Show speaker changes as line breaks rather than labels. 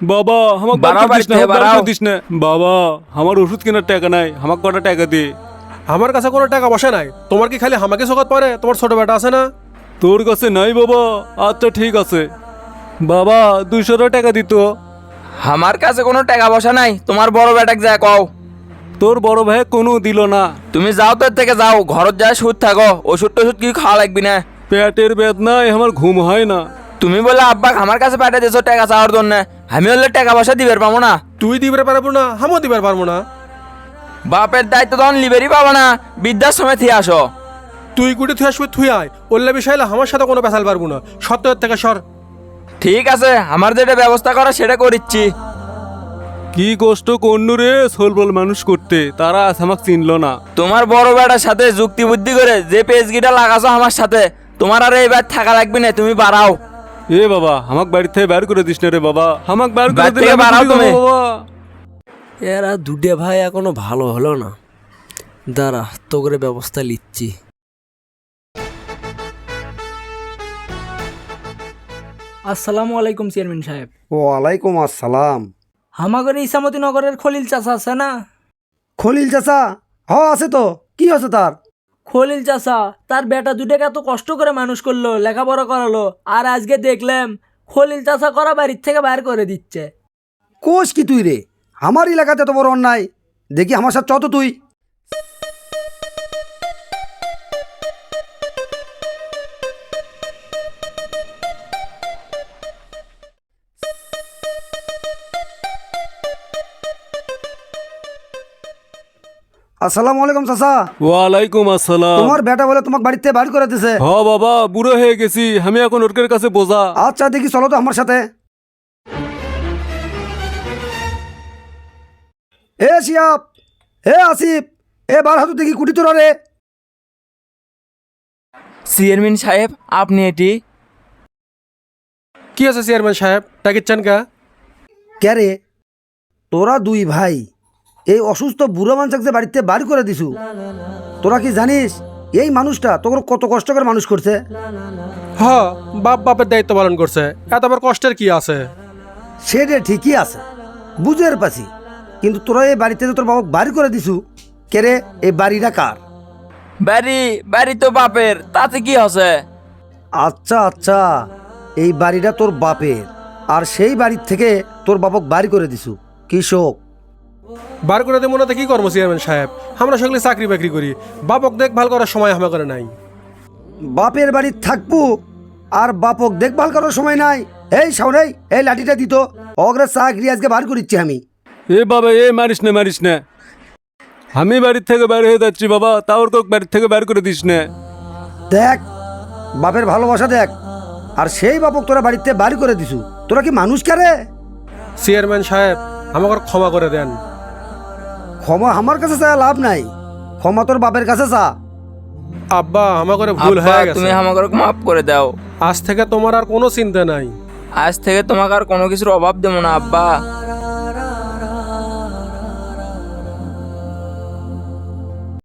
বাবা আমার না
বাড়িতে, বাড়াও।
দিস না। বাবা আমার ওষুধ কেনার টাকা নাই আমাকে কটা টাকা দে।
আমার কাছে কোনো টাকা বসে নাই। তোমার কি খালি আমাকে শোকত পারে তোমার ছোট বেটা আছে না?
তোর কাছে নাই বাবা আচ্ছা ঠিক আছে। বাবা দুইশো টাকা দিত
আমার কাছে কোনো টাকা পয়সা নাই তোমার বড় বেটাক যা কও।
তোর বড় ভাই কোনো দিল না।
তুমি যাও তো থেকে যাও ঘরত যায় সুদ থাকো ওষুধ টষুধ কি খাওয়া লাগবি না।
পেটের বেদনায় আমার ঘুম হয় না।
তুমি বলে আব্বা আমার কাছে পাঠিয়ে দিয়েছ টাকা চাওয়ার জন্য। আমি হলে টাকা পয়সা দিবার পাবো না।
তুই দিবে পারব না আমিও দিবে পারব না।
বাপের দায়িত্ব তখন লিবেরই পাবো না বিদ্যার সময় থিয়ে আসো।
তুই গুটি থুই আসবে থুই আয়। ওল্লা বিষয় হলে আমার সাথে কোনো পেশাল পারব না। সত্তর থেকে সর।
ঠিক আছে আমার যেটা ব্যবস্থা করা সেটা করিচ্ছি।
কি কষ্ট করনু রে সোলবল মানুষ করতে। তারা আজ আমাকে চিনল না।
তোমার বড় বেটার সাথে যুক্তি বুদ্ধি করে যে পেজগিটা লাগাছো আমার সাথে তোমার আর এবার থাকা লাগবে না তুমি বাড়াও।
এ বাবা আমাক বাড়ি থেকে বের করে দিস না রে বাবা। আমাক বের করে
বাড়ি
দিলে
থেকে
আমি
বাড়াও
কি করব
তুমি।
বাবা?
এরা দুটে ভাই এখনও ভালো হলো না। দাঁড়া তো করে ব্যবস্থা
আসসালামু আলাইকুম চেয়ারম্যান সাহেব।
ওয়ালাইকুম আসসালাম।
হামাগর ইসামতি নগরের খলিল চাচা আছে না?
খলিল চাচা? হ আছে তো। কি আছে তার?
খলিল চাষা তার বেটা দুটাকে এত কষ্ট করে মানুষ করল, লেখাপড়া করালো, আর আজকে দেখলাম খলিল চাষা করা বাড়ির থেকে বাইর করে দিচ্ছে।
কোষ কি তুই রে? আমার এলাকাতে তো বড় অন্যায়। দেখি আমার সাথে চত তুই। আসসালামু আলাইকুম চাচা।
ওয়ালাইকুম আসসালাম।
তোমার বেটা বলে তোমাকে বাড়িতে বাড়ি করে দিছে।
হ বাবা বুড়ো হয়ে গেছি। আমি এখন ওর কাছে বোঝা।
আচ্ছা দেখি চলো তো আমার সাথে। এ শিয়াব এ আসিফ এ বার হাতু দেখি কুটি তোরা রে।
চেয়ারম্যান সাহেব আপনি এটি?
কি আছে চেয়ারম্যান সাহেব? টাকিচ্ছেন কা?
কে রে? তোরা দুই ভাই। এই অসুস্থ বুড়ো মানুষকে যে বাড়িতে বাড়ি করে দিছু। তোরা কি জানিস এই মানুষটা তোর কত কষ্ট করে মানুষ করছে?
হ বাপ বাপের দায়িত্ব পালন করছে। এত আবার কষ্টের কি আছে?
সেটা ঠিকই আছে বুঝের পাছি কিন্তু তোরা এই বাড়িতে যে তোর বাবা বাড়ি করে দিছু কে রে এই বাড়িটা কার?
বাড়ি বাড়ি তো বাপের তাতে কি আছে?
আচ্ছা আচ্ছা এই বাড়িটা তোর বাপের আর সেই বাড়ির থেকে তোর বাপক বাড়ি করে দিছু। কৃষক।
বার করে দেবো না কি করব চেয়ারম্যান সাহেব? আমরা সকলে চাকরি বাকরি করি। বাপক দেখভাল করার সময় আমার করে নাই।
বাপের বাড়ি থাকব আর বাপক দেখভাল করার সময় নাই। এই সামনেই এই লাঠিটা দিত। অগ্রে চাকরি আজকে বার করিচ্ছি আমি।
এ বাবা এ মারিস না মারিস না। আমি বাড়ির থেকে বের হয়ে যাচ্ছি বাবা তাও তোকে বাড়ির থেকে বের করে দিস না।
দেখ বাপের ভালোবাসা দেখ। আর সেই বাপক তোরা বাড়িতে বাড়ি করে দিছু। তোরা কি মানুষ কারে
চেয়ারম্যান সাহেব আমাকে ক্ষমা করে দেন।
ক্ষমা আমার কাছে চা লাভ নাই। ক্ষমা তোর বাপের কাছে চা।
আব্বা আমাকে ভুল
আব্বা,
হয়ে গেছে।
তুমি আমাকে মাফ করে দাও।
আজ থেকে তোমার আর কোনো চিন্তা নাই।
আজ থেকে তোমাকে আর কোনো কিছুর অভাব দেবো না আব্বা।